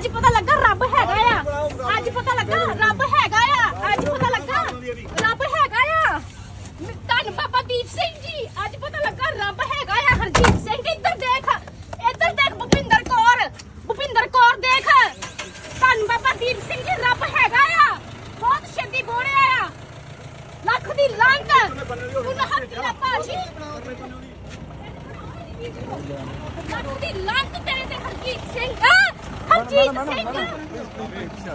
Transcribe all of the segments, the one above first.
ਅੱਜ ਪਤਾ ਲੱਗਾ ਰੱਬ ਹੈਗਾ ਆ। ਅੱਜ ਪਤਾ ਲੱਗਾ ਰੱਬ ਹੈਗਾ ਆ। ਅੱਜ ਪਤਾ ਲੱਗਾ ਰੱਬ ਹੈਗਾ ਆ। ਧੰਨ ਬਾਬਾ ਦੀਪ ਸਿੰਘ ਜੀ, ਅੱਜ ਪਤਾ ਲੱਗਾ ਰੱਬ ਹੈਗਾ ਆ। ਹਰਜੀਤ ਸਿੰਘ, ਇੱਧਰ ਦੇਖ ਇੱਧਰ ਦੇਖ ਭੁਪਿੰਦਰ ਕੌਰ। ਭੁਪਿੰਦਰ ਕੌਰ ਦੇਖ। ਧੰਨ ਬਾਬਾ ਦੀਪ ਸਿੰਘ ਜੀ, ਰੱਬ ਹੈਗਾ ਆ। ਬਹੁਤ ਛੇਤੀ ਬੋੜਿਆ ਆ ਲੱਖ ਦੀ ਲਾਂਤ ਉਹਨਾਂ ਹੱਥੀ ਦਾ ਲੱਖ ਦੀ ਲਾਂਤ ਤੇਰੇ ਤੇ ਹਰਜੀਤ ਸਿੰਘ। ਆ! ਹਰਜੀਤ ਸਿੰਘ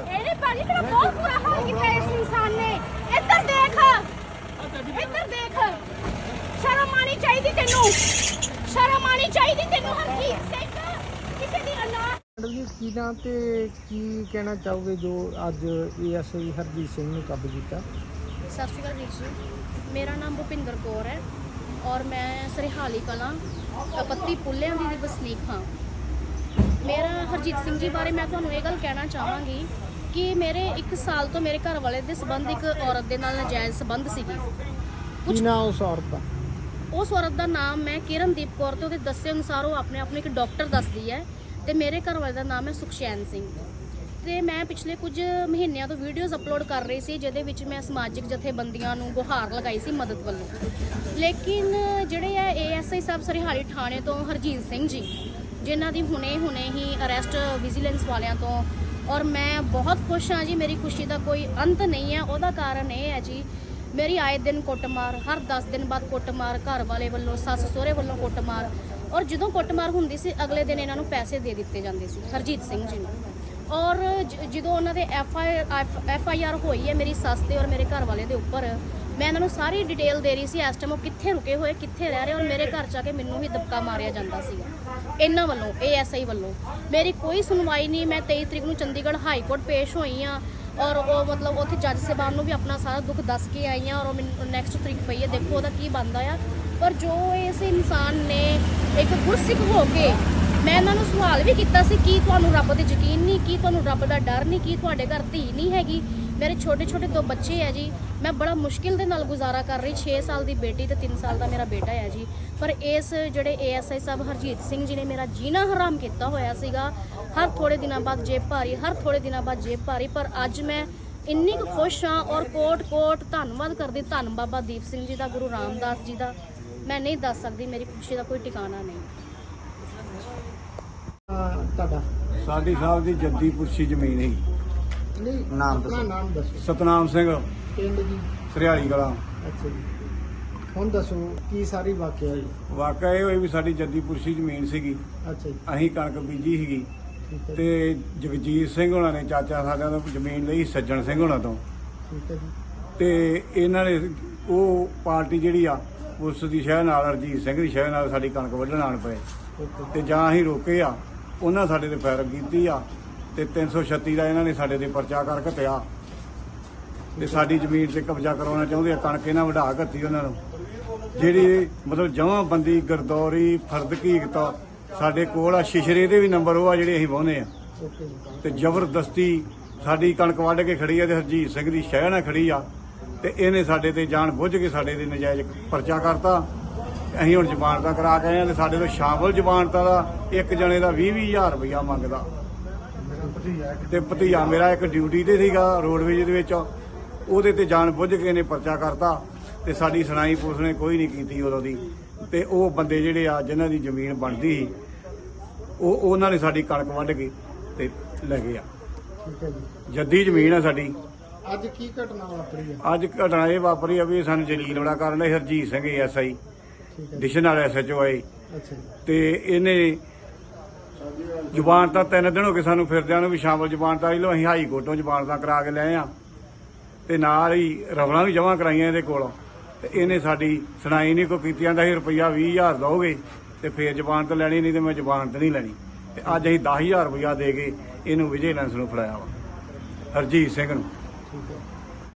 ਇਹਨੇ ਭਾਜੀ ਮੇਰਾ ਬਹੁਤ ਬੁਰਾ ਹਾਲ ਕੀਤਾ ਇਸ ਇਨਸਾਨ ਨੇ। ਇੱਧਰ ਦੇਖ। ਇੱਧਰ ਦੇਖ। ਸ਼ਰਮ ਆਣੀ ਚਾਹੀਦੀ ਤੈਨੂੰ। ਸ਼ਰਮ ਆਣੀ ਚਾਹੀਦੀ ਤੈਨੂੰ ਹਰਜੀਤ ਸਿੰਘ। ਕਿਸੇ ਦੀ ਅਨਾਥ ਮੈਡਮ ਜੀ ਕੀ ਨਾਂ ਤੇ ਕੀ ਕਹਿਣਾ ਚਾਹੋਗੇ ਜੋ ਅੱਜ ਏਐਸਆਈ ਹਰਜੀਤ ਸਿੰਘ ਨੂੰ ਕਾਬੂ ਕੀਤਾ? ਸਤਿ ਸ਼੍ਰੀ ਅਕਾਲ ਵੀਰ ਜੀ। ਮੇਰਾ ਨਾਮ ਭੁਪਿੰਦਰ ਕੌਰ ਹੈ ਔਰ ਮੈਂ ਸਰਹਾਲੀ ਕਲਾਂ ਪੱਤੀ ਪੁੱਲਿਆਂ ਦੀ ਵਸਨੀਕ ਹਾਂ। ਮੇਰਾ ਹਰਜੀਤ ਸਿੰਘ ਜੀ ਬਾਰੇ ਮੈਂ ਤੁਹਾਨੂੰ ਇਹ ਗੱਲ ਕਹਿਣਾ ਚਾਹਾਂਗੀ ਕਿ ਮੇਰੇ 1 ਸਾਲ ਤੋਂ ਮੇਰੇ ਘਰ ਵਾਲੇ ਦੇ ਸੰਬੰਧ ਇੱਕ ਔਰਤ ਦੇ ਨਾਲ ਨਾਜਾਇਜ਼ ਸੰਬੰਧ ਸੀਗੇ। ਕੀ ਨਾਂ ਉਸ ਔਰਤ ਦਾ? ਉਸ ਔਰਤ ਦਾ ਨਾਮ ਮੈਂ ਕਿਰਨਦੀਪ ਕੌਰ ਤੇ ਉਹਦੇ ਦੱਸੇ ਅਨੁਸਾਰ ਉਹ ਆਪਣੇ ਆਪ ਨੂੰ ਇੱਕ ਡਾਕਟਰ ਦੱਸਦੀ ਹੈ ਤੇ ਮੇਰੇ ਘਰ ਵਾਲੇ ਦਾ ਨਾਮ ਹੈ ਸੁਖਸ਼ੈਨ ਸਿੰਘ। ਤੇ ਮੈਂ ਪਿਛਲੇ ਕੁਝ ਮਹੀਨਿਆਂ ਤੋਂ ਵੀਡੀਓਜ਼ ਅਪਲੋਡ ਕਰ ਰਹੀ ਸੀ ਜਿਹਦੇ ਵਿੱਚ ਮੈਂ ਸਮਾਜਿਕ ਜਥੇਬੰਦੀਆਂ ਨੂੰ ਗੁਹਾਰ ਲਗਾਈ ਸੀ ਮਦਦ ਵੱਲੋਂ। ਲੇਕਿਨ ਜਿਹੜੇ ਆ ਏਐਸਆਈ ਸਾਹਿਬ ਸਰਿਹਾਲੀ ਥਾਣੇ ਤੋਂ ਹਰਜੀਤ ਸਿੰਘ ਜੀ ਜਿਨ੍ਹਾਂ ਦੀ ਹੁਣੇ-ਹੁਣੇ ਹੀ ਅਰੈਸਟ ਵਿਜੀਲੈਂਸ ਵਾਲਿਆਂ ਤੋਂ। ਔਰ ਮੈਂ ਬਹੁਤ ਖੁਸ਼ ਹਾਂ ਜੀ, ਮੇਰੀ ਖੁਸ਼ੀ ਦਾ ਕੋਈ ਅੰਤ ਨਹੀਂ ਹੈ। ਉਹਦਾ ਕਾਰਨ ਇਹ ਹੈ ਜੀ, ਮੇਰੀ ਆਏ ਦਿਨ ਕੁੱਟਮਾਰ, ਹਰ 10 ਦਿਨ ਬਾਅਦ ਕੁੱਟਮਾਰ, ਘਰ ਵਾਲੇ ਵੱਲੋਂ, ਸੱਸ ਸਹੁਰੇ ਵੱਲੋਂ ਕੁੱਟਮਾਰ। ਔਰ ਜਦੋਂ ਕੁੱਟਮਾਰ ਹੁੰਦੀ ਸੀ, ਅਗਲੇ ਦਿਨ ਇਹਨਾਂ ਨੂੰ ਪੈਸੇ ਦੇ ਦਿੱਤੇ ਜਾਂਦੇ ਸੀ, ਹਰਜੀਤ ਸਿੰਘ ਜੀ ਨੂੰ। ਔਰ ਜ- ਜਦੋਂ ਉਹਨਾਂ ਦੇ F I F I R ਹੋਈ ਹੈ ਮੇਰੀ ਸੱਸ ਤੇ ਔਰ ਮੇਰੇ ਘਰ ਵਾਲੇ ਦੇ ਉੱਪਰ ਮੈਂ ਇਹਨਾਂ ਨੂੰ ਸਾਰੀ ਡਿਟੇਲ ਦੇ ਰਹੀ ਸੀ ਇਸ ਟਾਈਮ ਉਹ ਕਿੱਥੇ ਰੁਕੇ ਹੋਏ, ਕਿੱਥੇ ਰਹਿ ਰਹੇ, ਔਰ ਮੇਰੇ ਘਰ ਚ ਆ ਕੇ ਮੈਨੂੰ ਵੀ ਦਬਕਾ ਮਾਰਿਆ ਜਾਂਦਾ ਸੀਗਾ ਇਹਨਾਂ ਵੱਲੋਂ ਏਐਸਆਈ ਵੱਲੋਂ। ਮੇਰੀ ਕੋਈ ਸੁਣਵਾਈ ਨਹੀਂ, ਮੈਂ 23 ਤਰੀਕ ਨੂੰ ਚੰਡੀਗੜ੍ਹ ਹਾਈ ਕੋਰਟ ਪੇਸ਼ ਹੋਈ ਆ, ਔਰ ਉਹ ਮਤਲਬ ਉੱਥੇ ਜੱਜ ਸਾਹਿਬਾਨ ਨੂੰ ਵੀ ਆਪਣਾ ਸਾਰਾ ਦੁੱਖ ਦੱਸ ਕੇ ਆਈ ਆ, ਔਰ ਉਹ ਮੈਨੂੰ ਨੈਕਸਟ ਤਰੀਕ ਪਈ ਹੈ। ਦੇਖੋ ਉਹਦਾ ਕੀ ਬਣਦਾ ਆ। ਪਰ ਜੋ ਇਸ ਇਨਸਾਨ ਨੇ ਇੱਕ ਗੁਰਸਿੱਖ ਹੋ ਕੇ ਮੈਂ ਇਹਨਾਂ ਨੂੰ ਸਵਾਲ ਵੀ ਕੀਤਾ ਸੀ, ਕੀ ਤੁਹਾਨੂੰ ਰੱਬ ਤੇ ਯਕੀਨ ਨਹੀਂ, ਕੀ ਤੁਹਾਨੂੰ ਰੱਬ ਦਾ ਡਰ ਨਹੀਂ, ਕੀ ਤੁਹਾਡੇ ਘਰ ਧੀ ਨਹੀਂ ਹੈਗੀ? ਮੇਰੇ ਛੋਟੇ ਛੋਟੇ ਦੋ ਬੱਚੇ ਹੈ ਜੀ ਮੈਂ ਬੜਾ ਮੁਸ਼ਕਿਲ ਦੇ ਨਾਲ ਗੁਜ਼ਾਰਾ ਕਰ ਰਹੀ 6 ਸਾਲ ਦੀ ਬੇਟੀ ਤੇ 3 ਸਾਲ ਦਾ ਮੇਰਾ ਬੇਟਾ ਹੈ ਜੀ। ਪਰ ਇਸ ਜਿਹੜੇ ਏਐਸਆਈ ਸਾਹਿਬ ਹਰਜੀਤ ਸਿੰਘ ਜੀ ਨੇ ਮੇਰਾ ਜੀਣਾ ਹਰਾਮ ਕੀਤਾ ਹੋਇਆ ਸੀਗਾ। ਹਰ ਥੋੜੇ ਦਿਨਾਂ ਬਾਅਦ ਜੇਬ ਭਾਰੀ ਹਰ ਥੋੜੇ ਦਿਨਾਂ ਬਾਅਦ ਜੇਬ ਭਾਰੀ ਪਰ ਅੱਜ ਮੈਂ ਇੰਨੀ ਕੁ ਖੁਸ਼ ਹਾਂ ਔਰ ਕੋਟ ਕੋਟ ਧੰਨਵਾਦ ਕਰਦੀ ਧੰਨ ਬਾਬਾ ਦੀਪ ਸਿੰਘ ਜੀ ਦਾ ਗੁਰੂ ਰਾਮਦਾਸ ਜੀ ਦਾ। ਮੈਂ ਨਹੀਂ ਦੱਸ ਸਕਦੀ ਮੇਰੀ ਖੁਸ਼ੀ ਦਾ ਕੋਈ ਟਿਕਾਣਾ ਨਹੀਂ। ਤੁਹਾਡਾ? ਸਾਡੀ ਸਾਹਿਬ ਦੀ ਜੱਦੀ ਪੁਰਸ਼ੀ ਜ਼ਮੀਨ ਹੈ। ਨਹੀਂ ਨਾਮ ਆਪਣਾ ਦੱਸੋ। ਨਾਮ ਦੱਸੋ। ਸਤਨਾਮ ਸਿੰਘ। ਪਿੰਡ ਜੀ। ਸਰਿਆਲੀ ਕਲਾਂ। ਅੱਛਾ ਜੀ। ਹੁਣ ਦੱਸੋ ਕੀ ਸਾਰੀ ਵਾਕਿਆ ਜੀ ਵਾਕਿਆ ਇਹ ਹੋਈ ਵੀ ਸਾਡੀ ਜੱਦੀ ਪੁਰਸ਼ੀ ਜ਼ਮੀਨ ਸੀਗੀ। ਅੱਛਾ ਜੀ। ਅਸੀਂ ਕਣਕ ਬੀਜੀ ਸੀਗੀ। ਠੀਕ ਹੈ ਜੀ, ਤੇ ਜਗਜੀਤ ਸਿੰਘ ਹੋਣਾ ਨੇ ਚਾਚਾ ਸਾਡਿਆਂ ਤੋਂ ਜ਼ਮੀਨ ਲਈ ਸੱਜਣ ਸਿੰਘ ਹੋਣਾ ਤੋਂ। ਠੀਕ ਹੈ ਜੀ। ਤੇ ਇਹਨਾਂ ਨੇ ਉਹ ਪਾਰਟੀ ਜਿਹੜੀ ਆ ਉਸ ਦੀ ਸ਼ਹਿ ਨਾਲ ਅਰਜੀਤ ਸਿੰਘ ਦੀ ਸ਼ਹਿ ਨਾਲ ਸਾਡੀ ਕਣਕ ਵੱਢਣ ਆਣ ਪਏ। ਓਕੇ ਤੇ ਜਾਂ ਅਸੀਂ ਰੋਕੇ ਆ ਉਹਨਾਂ ਸਾਡੇ ਤੇ ਫਾਇਰ ਕੀਤੀ ਆ। ਤੇ 336 ਦਾ ਇਹਨਾਂ ਨੇ ਸਾਡੇ ਤੇ ਪਰਚਾ ਕਰ ਘਤਿਆ ਤੇ ਸਾਡੀ ਜ਼ਮੀਨ ਤੇ ਕਬਜ਼ਾ ਕਰਵਾਉਣਾ ਚਾਹੁੰਦੇ ਆ, ਕਣਕ ਇਹਨਾਂ ਵਢਾ ਘੱਤੀ ਉਹਨਾਂ ਨੂੰ। ਜਿਹੜੀ ਮਤਲਬ ਜਮਾਂ ਬੰਦੀ ਗਰਦੌਰੀ, ਫਰਦ ਕੀਕਤ ਸਾਡੇ ਕੋਲ ਆ ਸ਼ਿਸ਼ਰੇ ਦੇ ਵੀ ਨੰਬਰ ਉਹ ਆ ਜਿਹੜੇ ਅਸੀਂ ਵਾਹੁੰਦੇ ਆ। ਓਕੇ ਤੇ ਜ਼ਬਰਦਸਤੀ ਸਾਡੀ ਕਣਕ ਵੱਢ ਕੇ ਖੜੀ ਆ ਤੇ ਹਰਜੀਤ ਸਿੰਘ ਦੀ ਸ਼ਹਿ ਨਾਲ ਖੜੀ ਆ। ਤੇ ਇਹਨੇ ਸਾਡੇ ਤੇ ਜਾਣ ਬੁੱਝ ਕੇ ਸਾਡੇ ਤੇ ਨਜਾਇਜ਼ ਪਰਚਾ ਕਰਤਾ। ਅਸੀਂ ਹੁਣ ਜ਼ਮਾਨਤਾਂ ਕਰਾ ਕੇ ਆਏ ਆ ਤੇ ਸਾਡੇ ਤੋਂ ਸ਼ਾਮਲ ਜ਼ਮਾਨਤਾਂ ਦਾ ਇੱਕ ਜਣੇ ਦਾ 20 20000 ਰੁਪਇਆ ਮੰਗਦਾ। ਤੇ ਭਤੀਜਾ ਮੇਰਾ ਇੱਕ ਡਿਊਟੀ ਤੇ ਸੀਗਾ ਰੋਡਵੇਜ ਦੇ ਵਿੱਚ। ਉਹਦੇ ਤੇ ਜਾਣ ਬੁੱਝ ਕੇ ਇਹਨੇ ਪਰਚਾ ਕਰਤਾ ਤੇ ਸਾਡੀ ਸੁਣਾਈ ਪੁਲਿਸ ਨੇ ਕੋਈ ਨਹੀਂ ਕੀਤੀ ਉਦੋਂ ਦੀ। ਤੇ ਉਹ ਬੰਦੇ ਜਿਹੜੇ ਆ ਜਿਨ੍ਹਾਂ ਦੀ ਜ਼ਮੀਨ ਬਣਦੀ ਸੀ ਉਹ ਉਹਨਾਂ ਨੇ ਸਾਡੀ ਕਣਕ ਵੱਢ ਕੇ ਤੇ ਲੈ ਗਏ ਆ। ਠੀਕ ਹੈ ਜੀ। ਜੱਦੀ ਜ਼ਮੀਨ ਆ ਸਾਡੀ। ਅੱਜ ਕੀ ਘਟਨਾ ਵਾਪਰੀ ਹੈ? ਅੱਜ ਘਟਨਾ ਇਹ ਵਾਪਰੀ ਆ ਵੀ ਸਾਨੂੰ ਜਲੀਲ ਬੜਾ ਕਰਨ ਲਈ ਹਰਜੀਤ ਸਿੰਘ ਐਸਆਈ ਜੀ, ਡਿਸ਼ਨਲ ਐਸਐਚਓ ਆਏ। ਅੱਛਾ ਜੀ। ਤੇ ਇਹਨੇ ਜ਼ੁਬਾਨ ਤਾਂ ਤਿੰਨ ਦਿਨ ਹੋ ਗਏ ਸਾਨੂੰ ਫਿਰਦਿਆਂ ਨੂੰ ਵੀ ਸ਼ਾਮਲ ਜਬਾਨ ਤਾਂ ਲੋ ਅਸੀਂ ਹਾਈ ਕੋਰਟੋਂ ਜ਼ੁਬਾਨ ਤਾਂ ਕਰਾ ਕੇ ਲਏ ਆ। ਤੇ ਨਾਲ ਹੀ ਰਵਲਾਂ ਵੀ ਜਮ੍ਹਾਂ ਕਰਾਈਆਂ ਇਹਦੇ ਕੋਲੋਂ। ਤੇ ਇਹਨੇ ਸਾਡੀ ਸੁਣਾਈ ਨਹੀਂ ਕੋਈ ਕੀਤੀ ਜਾਂਦਾ ਸੀ ਰੁਪਈਆ 20000 ਦੋਗੇ ਤੇ ਫੇਰ ਜ਼ੁਬਾਨ ਤਾਂ ਲੈਣੀ ਨਹੀਂ ਤੇ ਮੈਂ ਜ਼ੁਬਾਨ ਤਾਂ ਨਹੀਂ ਲੈਣੀ। ਤੇ ਅੱਜ ਅਸੀਂ 10000 ਰੁਪਈਆ ਦੇ ਕੇ ਇਹਨੂੰ ਵਿਜੀਲੈਂਸ ਨੂੰ ਫੜਾਇਆ ਵਾ। ਹਰਜੀਤ ਸਿੰਘ ਨੂੰ।